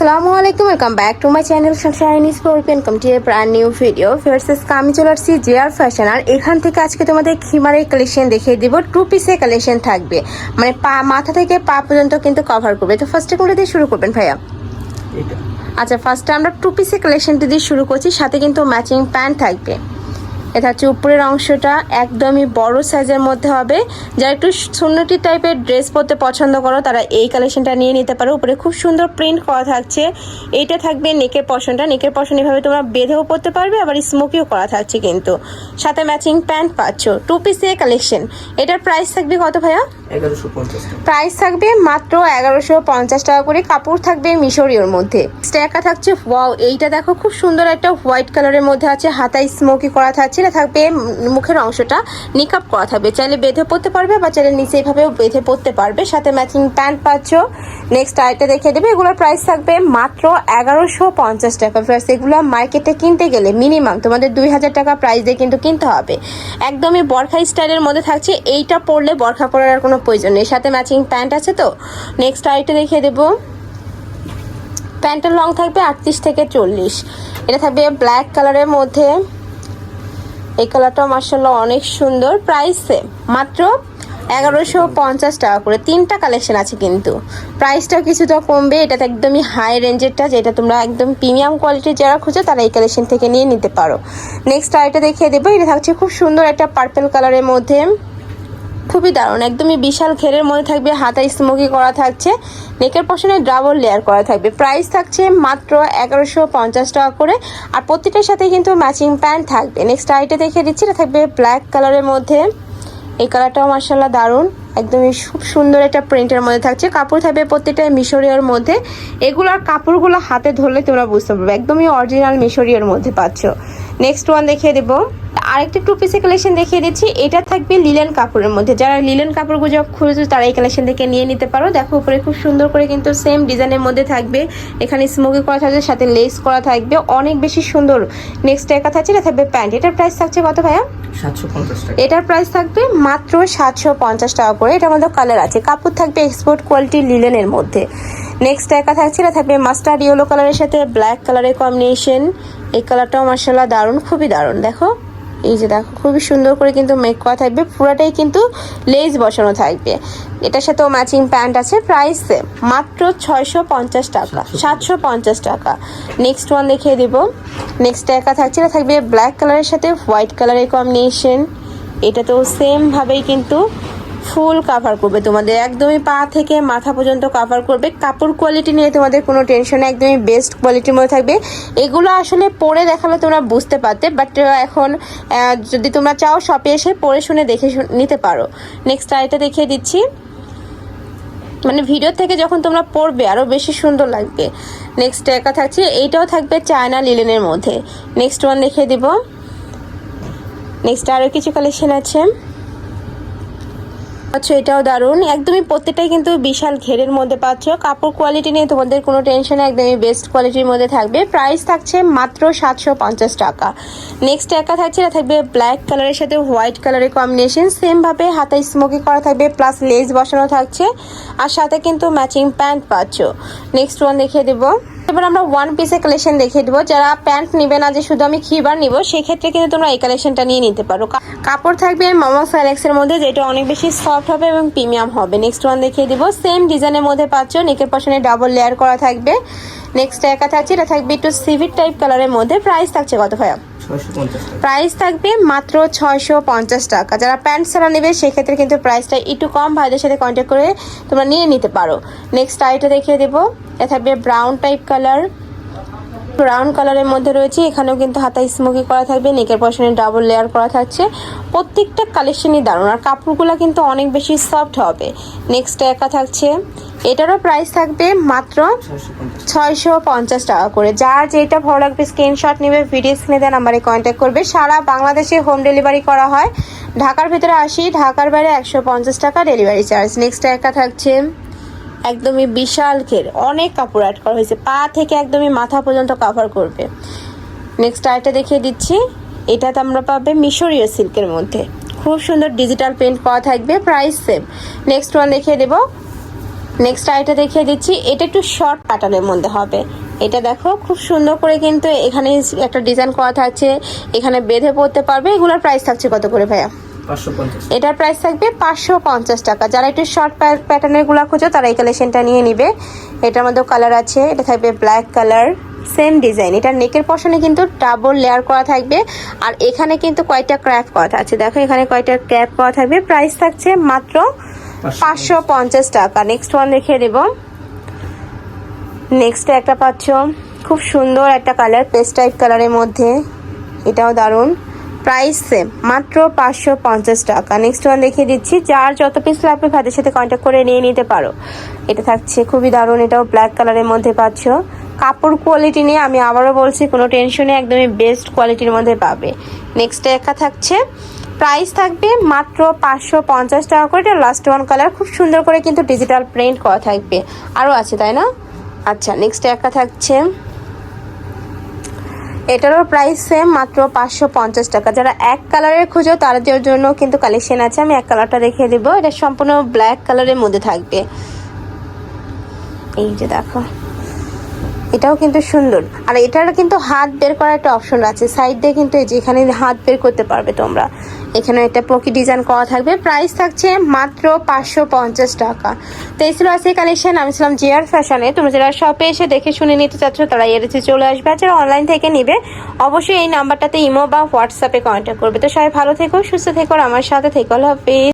আসসালামু আলাইকুম welcome back to my channel sunshine scorpion come to brand new video versus আমি চলে আসছি জিআর ফ্যাশন আর এখান থেকে আজকে তোমাদের খিমারের কালেকশন দেখিয়ে দিব। টু পিসের কালেকশন থাকবে। মানে পা মাথা থেকে পা পর্যন্ত কিন্তু কভার করবে। তো ফার্স্টে কোনটা দিয়ে শুরু করবেন ভাইয়া? এটা। আচ্ছা ফার্স্টে আমরা টু পিসের কালেকশনটি দিয়ে শুরু করছি সাথে কিন্তু ম্যাচিং প্যান্ট থাকবে। এটা হচ্ছে উপরের অংশটা একদমই বড় সাইজের মধ্যে হবে। যারা একটু সুন্নতি টাইপের ড্রেস পরতে পছন্দ করো তারা এই কালেকশনটা নিয়ে নিতে পারো। উপরে খুব সুন্দর প্রিন্ট করা থাকছে। এইটা থাকবে নেকের পশনটা নেকের পশন এভাবে তোমরা বেঁধেও পরতে পারবে আবার স্মোকিও করা থাকছে কিন্তু। সাথে ম্যাচিং প্যান্ট পাচ্ছ। টু পিসের কালেকশন এটার প্রাইস থাকবে কত ভাইয়া? প্রাইস থাকবে মাত্র এগারোশো পঞ্চাশ টাকা করে। কাপড় থাকবে মিশরীয়র মধ্যে। স্ট্যাকা থাকছে ওয়াও এইটা দেখো খুব সুন্দর একটা হোয়াইট কালারের মধ্যে আছে। হাতায় স্মোকি করা থাকছে। এটা থাকবে মুখের অংশটা নিকাপ করা থাকবে। চাইলে বেঁধে পড়তে পারবে বা চাইলে নিচে এইভাবেও বেঁধে পড়তে পারবে। সাথে ম্যাচিং প্যান্ট পাচ্ছ। নেক্সট আরেকটা দেখে দেবে। এগুলোর প্রাইস থাকবে মাত্র এগারোশো পঞ্চাশ টাকা। প্লাস এগুলো মার্কেটে কিনতে গেলে মিনিমাম তোমাদের দুই হাজার টাকা প্রাইস দিয়ে কিন্তু কিনতে হবে। একদমই বরখা স্টাইলের মধ্যে থাকছে। এইটা পরলে বরখা পরার আর কোনো প্রয়োজন নেই। সাথে ম্যাচিং প্যান্ট আছে তো? নেক্সট আরেকটা দেখিয়ে দেবো। প্যান্টের লং থাকবে আটত্রিশ থেকে চল্লিশ। এটা থাকবে ব্ল্যাক কালারের মধ্যে। এই কালারটা মার্শাল্লাহ অনেক সুন্দর। প্রাইস মাত্র এগারোশো পঞ্চাশ টাকা করে। তিনটা কালেকশন আছে কিন্তু। প্রাইসটা কিছুটা কমবে। এটা তো একদমই হাই রেঞ্জেরটা যেটা তোমরা একদম প্রিমিয়াম কোয়ালিটির যারা খুঁজো, তারা এই কালেকশন থেকে নিয়ে নিতে পারো। নেক্সট আর এটা দেখিয়ে দেবো। এটা থাকছে খুব সুন্দর একটা পার্পেল কালারের মধ্যে। খুবই দারুণ, একদমই বিশাল ঘেরের মধ্যে থাকবে হাতায় স্মোকি করা থাকছে, নেকের পশনে ডাবল লেয়ার করা থাকবে। প্রাইস থাকছে মাত্র এগারোশো পঞ্চাশ টাকা করে, আর প্রত্যেকটার সাথে কিন্তু ম্যাচিং প্যান্ট থাকবে। নেক্সট আইটে দেখে দিচ্ছি, এটা থাকবে ব্ল্যাক কালারের মধ্যে। এই কালারটাও মার্শাল্লাহ দারুণ, একদমই খুব সুন্দর একটা প্রিন্টের মধ্যে থাকছে। কাপড় থাকবে প্রত্যেকটা মিশরীয়র মধ্যে। এগুলোর কাপড়গুলো হাতে ধরলে তোমরা বুঝতে পারবে, একদমই অরিজিনাল মিশরীয়র মধ্যে পাচ্ছ। নেক্সট ওয়ান দেখিয়ে দেবো। আরেকটা টু পিসের কালেকশন দেখিয়ে দিচ্ছি। এটা থাকবে লিলেন কাপড়ের মধ্যে। যারা লিলেন কাপড়গুলো খুঁজছো তারা এই কালেকশন থেকে নিয়ে নিতে পারো। দেখো উপরে খুব সুন্দর করে কিন্তু সেম ডিজাইনের মধ্যে থাকবে। এখানে স্মোকি করা থাকবে সাথে লেস করা থাকবে। অনেক বেশি সুন্দর। নেক্সট একা থাকছে এটা থাকবে প্যান্ট এটার প্রাইস থাকছে কত ভাইয়া? এটার প্রাইস থাকবে মাত্র সাতশো পঞ্চাশ টাকা করে। এটার মধ্যে কালার আছে। কাপড় থাকবে এক্সপোর্ট কোয়ালিটি লিলেনের মধ্যে। নেক্সট একা থাকছে এটা থাকবে মাস্টার্ড ইয়েলো কালারের সাথে ব্ল্যাক কালারের কম্বিনেশন এই কালারটাও মার্শাল্লাহ দারুণ খুবই দারুণ। দেখো এই যে দেখো খুবই সুন্দর করে কিন্তু মেক করা থাকবে পুরাটাই কিন্তু লেস বসানো থাকবে। এটার সাথেও ম্যাচিং প্যান্ট আছে প্রাইস মাত্র ছয়শো পঞ্চাশ টাকা সাতশো পঞ্চাশ টাকা। নেক্সট ওয়ান দেখিয়ে দিব। নেক্সট একা থাকছে এটা থাকবে ব্ল্যাক কালারের সাথে হোয়াইট কালারের কম্বিনেশন এটা তো সেমভাবেই কিন্তু ফুল কাভার করবে। তোমাদের একদমই পা থেকে মাথা পর্যন্ত কাভার করবে। কাপড় কোয়ালিটি নিয়ে তোমাদের কোনো টেনশন একদমই বেস্ট কোয়ালিটির মধ্যে থাকবে। এগুলো আসলে পরে দেখালে তোমরা বুঝতে পারতে বাট এখন যদি তোমরা চাও শপে এসে পরে শুনে দেখে নিতে পারো। নেক্সট আরেকটা দেখিয়ে দিচ্ছি। মানে ভিডিও থেকে যখন তোমরা পড়বে আরও বেশি সুন্দর লাগবে। নেক্সট একা থাকছে, এইটাও থাকবে চায়না লিলেনের মধ্যে। নেক্সট ওয়ান দেখিয়ে দিব। নেক্সট আরও কিছু কালেকশন আছে। আচ্ছা এটাও দারুণ। একদমই প্রত্যেকটাই কিন্তু বিশাল ঘেরের মধ্যে পাচ্ছ। কাপড় কোয়ালিটি নিয়ে তোমাদের কোনো টেনশন একদমই বেস্ট কোয়ালিটির মধ্যে থাকবে। প্রাইস থাকছে মাত্র সাতশো পঞ্চাশ টাকা। নেক্সট একা থাকছে, এটা থাকবে ব্ল্যাক কালারের সাথে হোয়াইট কালারের কম্বিনেশন সেমভাবে হাতায় স্মোকি করা থাকবে প্লাস লেস বসানো থাকছে। আর সাথে কিন্তু ম্যাচিং প্যান্ট পাচ্ছ। নেক্সট ওয়ান দেখিয়ে দেবো। এবার আমরা ওয়ান পিসের কালেকশন দেখিয়ে দেবো। যারা প্যান্ট নিবে না যে শুধু আমি খিবার নিব, সেক্ষেত্রে কিন্তু তোমরা এই কালেকশনটা নিয়ে নিতে পারো। কাপড় থাকবে মামা স্যালেক্সের মধ্যে, যেটা অনেক বেশি সফট হবে এবং প্রিমিয়াম হবে। নেক্সট ওয়ান দেখিয়ে দিব। সেম ডিজাইনের মধ্যে পাচ্ছ নেকের পশনে ডাবল লেয়ার করা থাকবে। নেক্সট একা থাকছে, এটা থাকবে একটু সিভিট টাইপ কালারের মধ্যে। প্রাইস থাকছে কত ভাইয়া? প্রাইস থাকবে মাত্র ছয়শো পঞ্চাশ টাকা। যারা প্যান্ট ছাড়া নেবে, সেক্ষেত্রে কিন্তু প্রাইসটা একটু কম, ভাইদের সাথে কন্ট্যাক্ট করে তোমরা নিয়ে নিতে পারো। নেক্সট আইটা দেখিয়ে দেবো। এটা থাকবে ব্রাউন টাইপ কালার ব্রাউন কালারের মধ্যে রয়েছে, এখানেও কিন্তু হাতায় স্মোকি করা থাকবে নেকের পশনে ডাবল লেয়ার করা থাকছে। প্রত্যেকটা কালেকশনই দারুণ। আর কাপড়গুলো কিন্তু অনেক বেশি সফট হবে। নেক্সট একা থাকছে। এটারও প্রাইস থাকবে মাত্র ছয়শো পঞ্চাশ টাকা করে। যার যেটা ভালো লাগবে স্ক্রিনশট নেবে ভিডিও স্ক্রিনে দেওয়া নাম্বারে কন্ট্যাক্ট করবে। সারা বাংলাদেশে হোম ডেলিভারি করা হয়। ঢাকার ভিতরে আসি, ঢাকার বাইরে একশো পঞ্চাশ টাকা ডেলিভারি চার্জ নেক্সট একটা থাকছে একদমই বিশাল ঘের। অনেক কাপড় অ্যাড করা হয়েছে। পা থেকে একদমই মাথা পর্যন্ত কভার করবে। নেক্সট আরেকটা দেখিয়ে দিচ্ছি। এটাতে আমরা পাবে মিশরীয় সিল্কের মধ্যে। খুব সুন্দর ডিজিটাল প্রিন্ট পাওয়া থাকবে প্রাইস সেম নেক্সট ওয়ান দেখিয়ে দেবো। নেক্সট আইটা দেখিয়ে দিচ্ছি। এটা একটু শর্ট প্যাটার্নের মধ্যে হবে। এটা দেখো খুব সুন্দর করে কিন্তু এখানে একটা ডিজাইন করা থাকছে। এখানে বেঁধে পড়তে পারবে। এগুলোর প্রাইস থাকছে কত করে ভাইয়া? এটার প্রাইস থাকবে পাঁচশো পঞ্চাশ টাকা। যারা একটু শর্ট প্যাটার্নেরগুলা খোঁজো তারা এই কালেকশনটা নিয়ে নিবে। এটার মধ্যেও কালার আছে। এটা থাকবে ব্ল্যাক কালার সেম ডিজাইন এটার নেকের পশনে কিন্তু ডাবল লেয়ার করা থাকবে। আর এখানে কিন্তু কয়টা ক্র্যাপ করা আছে দেখো এখানে কয়টা ক্র্যাপ করা থাকবে। প্রাইস থাকছে মাত্র পাঁচশো। পঞ্চাশ টাকা। নেক্সট ওয়ান দেখিয়ে দেবো নেক্সট একটা পাচ্ছ। খুব সুন্দর একটা কালার পেস্ট টাইপ কালারের মধ্যে। এটাও দারুণ। প্রাইস সেম মাত্র পাঁচশো পঞ্চাশ টাকা। নেক্সট ওয়ান দেখিয়ে দিচ্ছি। যার যত পিস লাগবে ভাতের সাথে কন্ট্যাক্ট করে নিয়ে নিতে পারো। এটা থাকছে খুবই দারুণ। এটাও ব্ল্যাক কালারের মধ্যে পাচ্ছ। কাপড় কোয়ালিটি নিয়ে আমি আবারও বলছি, কোনো টেনশনে একদমই বেস্ট কোয়ালিটির মধ্যে পাবে। নেক্সট একা থাকছে। প্রাইস থাকবে মাত্র পাঁচশো পঞ্চাশ টাকা করে। এটা লাস্ট ওয়ান কালার খুব সুন্দর করে কিন্তু ডিজিটাল প্রিন্ট করা থাকবে। আরও আছে, তাই না? আচ্ছা নেক্সট একটা থাকছে। এটারও প্রাইস সেম মাত্র পাঁচশো পঞ্চাশ টাকা। যারা এক কালারের খুঁজো, তাদের জন্য কিন্তু কালেকশন আছে। আমি এক কালারটা দেখিয়ে দেবো। এটা সম্পূর্ণ ব্ল্যাক কালারের মধ্যে থাকবে। এই যে দেখো। এটাও কিন্তু সুন্দর। আর এটার কিন্তু হাত বের করার একটা অপশন আছে। সাইড দিয়ে কিন্তু এই যে এখানে হাত বের করতে পারবে তোমরা। এখানে একটা পকি ডিজাইন করা থাকবে। প্রাইস থাকছে মাত্র পাঁচশো পঞ্চাশ টাকা। তো এই ছিল আজকে কালেকশন আমি ছিলাম জিয়ার ফ্যাশনে তোমরা যারা শপে এসে দেখে শুনে নিতে চাচ্ছ, তারা এড়েছে চলে আসবে। আর যারা অনলাইন থেকে নিবে, অবশ্যই এই নাম্বারটাতে ইমো বা হোয়াটসঅ্যাপে কন্ট্যাক্ট করবে। তো সবাই ভালো থেকো, সুস্থ থেকো আমার সাথে থেকো। হাফিজ।